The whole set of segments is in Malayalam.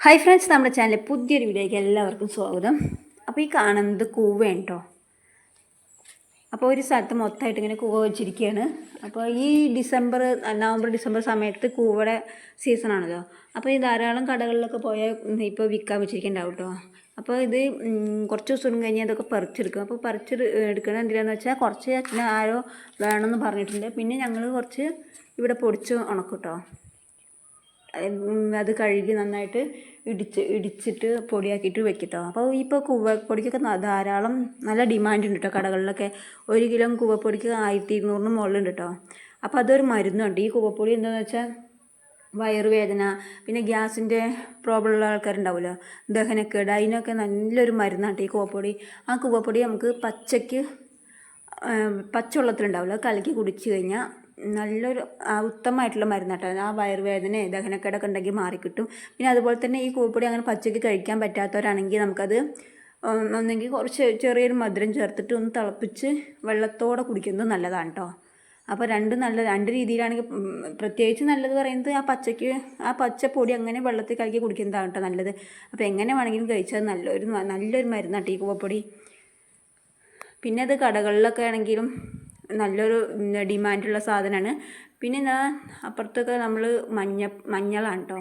ഹായ് ഫ്രണ്ട്സ് നമ്മുടെ ചാനലിൽ പുതിയൊരു വീഡിയോയ്ക്ക് എല്ലാവർക്കും സ്വാഗതം. അപ്പോൾ ഈ കാണുന്നത് കൂവയാണ് കേട്ടോ അപ്പോൾ ഒരു സ്ഥലത്ത് മൊത്തമായിട്ട് ഇങ്ങനെ കൂവ വെച്ചിരിക്കുകയാണ് അപ്പോൾ ഈ ഡിസംബർ നവംബർ ഡിസംബർ സമയത്ത് കൂവയുടെ സീസണാണല്ലോ അപ്പോൾ ഈ ധാരാളം കടകളിലൊക്കെ പോയാൽ ഇപ്പോൾ വിൽക്കാൻ വെച്ചിരിക്കുന്നുണ്ടാവും കേട്ടോ അപ്പോൾ ഇത് കുറച്ച് ദിവസം കഴിഞ്ഞ് അതൊക്കെ പറിച്ചെടുക്കും. അപ്പോൾ പറിച്ച് എടുക്കുന്നത് എന്തിനാന്ന് വെച്ചാൽ കുറച്ച് അച്ഛന് ആരോ വേണമെന്ന് പറഞ്ഞിട്ടുണ്ട്. പിന്നെ ഞങ്ങൾ കുറച്ച് ഇവിടെ പൊടിച്ച് ഉണക്കും കേട്ടോ അത് കഴുകി നന്നായിട്ട് ഇടിച്ച് ഇടിച്ചിട്ട് പൊടിയാക്കിയിട്ട് വെക്കട്ടോ. അപ്പോൾ ഇപ്പോൾ കൂവപ്പൊടിക്കൊക്കെ ധാരാളം നല്ല ഡിമാൻഡ് ഉണ്ട് കേട്ടോ കടകളിലൊക്കെ. ഒരു കിലോ കൂവപ്പൊടിക്ക് ആയിരത്തി ഇരുന്നൂറിന് മുകളിലുണ്ട് കേട്ടോ അപ്പോൾ അതൊരു മരുന്നുണ്ട്. ഈ കൂവപ്പൊടി എന്താണെന്ന് വെച്ചാൽ വയറുവേദന പിന്നെ ഗ്യാസിന്റെ പ്രോബ്ലം ഉള്ള ആൾക്കാരുണ്ടാവുമല്ലോ ദഹനക്കേട് അതിനൊക്കെ നല്ലൊരു മരുന്നാണ് ഈ കൂവപ്പൊടി. ആ കൂവപ്പൊടി നമുക്ക് പച്ചയ്ക്ക് പച്ചവെള്ളത്തിലുണ്ടാവില്ല കലക്കി കുടിച്ച് കഴിഞ്ഞാൽ നല്ലൊരു ഉത്തമമായിട്ടുള്ള മരുന്നാട്ടോ. ആ വയറുവേദന ദഹനക്കേടൊക്കെ ഉണ്ടെങ്കിൽ മാറിക്കിട്ടും. പിന്നെ അതുപോലെ തന്നെ ഈ കൂപ്പുടി അങ്ങനെ പച്ചയ്ക്ക് കഴിക്കാൻ പറ്റാത്തവരാണെങ്കിൽ നമുക്കത് ഒന്നെങ്കിൽ കുറച്ച് ചെറിയൊരു മധുരം ചേർത്തിട്ട് ഒന്ന് തിളപ്പിച്ച് വെള്ളത്തോടെ കുടിക്കുന്നത് നല്ലതാണ് കേട്ടോ അപ്പോൾ രണ്ട് നല്ല രണ്ട് രീതിയിലാണെങ്കിൽ പ്രത്യേകിച്ച് നല്ലത് പറയുന്നത് ആ പച്ചയ്ക്ക് ആ പച്ചപ്പൊടി അങ്ങനെ വെള്ളത്തിൽ കലക്കി കുടിക്കുന്നതാണ് കേട്ടോ നല്ലത്. അപ്പോൾ എങ്ങനെ വേണമെങ്കിലും കഴിച്ചാൽ നല്ലൊരു നല്ലൊരു മരുന്നാട്ടോ ഈ കൂവപ്പൊടി. പിന്നെ അത് കടകളിലൊക്കെ ആണെങ്കിലും നല്ലൊരു ഡിമാൻഡുള്ള സാധനമാണ് പിന്നെ എന്താ അപ്പുറത്തൊക്കെ നമ്മൾ മഞ്ഞ മഞ്ഞളാണ് കേട്ടോ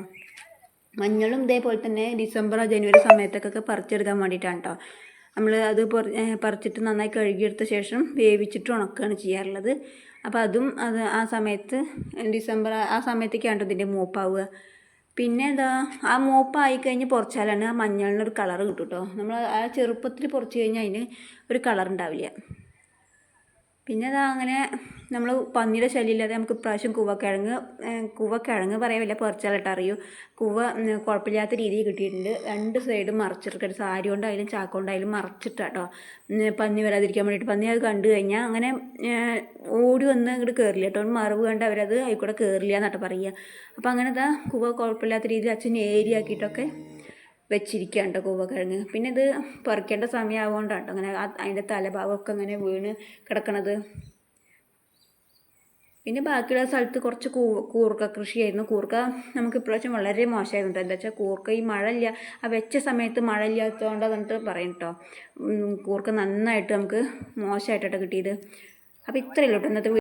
മഞ്ഞളും ഇതേപോലെ തന്നെ ഡിസംബർ ജനുവരി സമയത്തൊക്കെ പറിച്ചെടുക്കാൻ വേണ്ടിയിട്ടാണ് കേട്ടോ നമ്മൾ അത് പൊറി- പറിച്ചിട്ട് നന്നായി കഴുകിയെടുത്ത ശേഷം വേവിച്ചിട്ട് ഉണക്കുകയാണ് ചെയ്യാറുള്ളത്. അപ്പോൾ അതും അത് ആ സമയത്ത് ഡിസംബർ ആ സമയത്തേക്കാണ് ഇതിന്റെ മൂപ്പാവുക. പിന്നെ എന്താ ആ മൂപ്പായി കഴിഞ്ഞ് പൊറിച്ചാലാണ് ആ മഞ്ഞളിനൊരു കളർ കിട്ടും കേട്ടോ നമ്മൾ ആ ചെറുപ്പത്തിൽ പൊറിച്ച് കഴിഞ്ഞാൽ അതിന് ഒരു കളർ ഉണ്ടാവില്ല. പിന്നെ അതാ അങ്ങനെ നമ്മൾ പന്നിയുടെ ശല്യമില്ലാതെ നമുക്ക് ഇപ്രാവശ്യം കൂവക്കിഴങ്ങ് കുവക്കിഴങ്ങ് പറയാവില്ല പറിച്ചാലിട്ട് അറിയൂ. കൂവ കുഴപ്പമില്ലാത്ത രീതിയിൽ കിട്ടിയിട്ടുണ്ട്. രണ്ട് സൈഡും മറച്ചിട്ട് സാരി കൊണ്ടായാലും ചാക്ക കൊണ്ടായാലും മറച്ചിട്ടാട്ടോ. പന്നി വരാതിരിക്കാൻ വേണ്ടിയിട്ട്. പന്നി അത് കണ്ടു കഴിഞ്ഞാൽ അങ്ങനെ ഓടി വന്ന് ഇങ്ങോട്ട് കയറില്ല കേട്ടോ. മറവ് കണ്ട് അവരത് അതിൽ കയറില്ല എന്നാട്ടോ പറയുക. അപ്പോൾ അങ്ങനെ ഇതാ കൂവ കുഴപ്പമില്ലാത്ത രീതിയിൽ അച്ഛൻ ഏരി ആക്കിയിട്ടൊക്കെ വെച്ചിരിക്കുകയാണ് കേട്ടോ കൂവക്കിഴങ്ങ്. പിന്നെ ഇത് പറിക്കേണ്ട സമയമാവുകൊണ്ടാണ് കേട്ടോ അങ്ങനെ അതിന്റെ തലഭാഗമൊക്കെ അങ്ങനെ വീണ് കിടക്കണത്. പിന്നെ ബാക്കിയുള്ള സ്ഥലത്ത് കുറച്ച് കൂ കൂർക്ക കൃഷിയായിരുന്നു. കൂർക്ക നമുക്ക് ഇപ്രാവശ്യം വളരെ മോശമായിരുന്നു എന്താ വെച്ചാൽ കൂർക്ക ഈ മഴ ഇല്ല ആ വെച്ച സമയത്ത് മഴ ഇല്ലാത്തതുകൊണ്ട് എന്നിട്ട് പറയും കേട്ടോ. കൂർക്ക നന്നായിട്ട് നമുക്ക് മോശമായിട്ടാണ് കിട്ടിയത്. അപ്പോൾ ഇത്രയല്ലോ ഇന്നത്തെ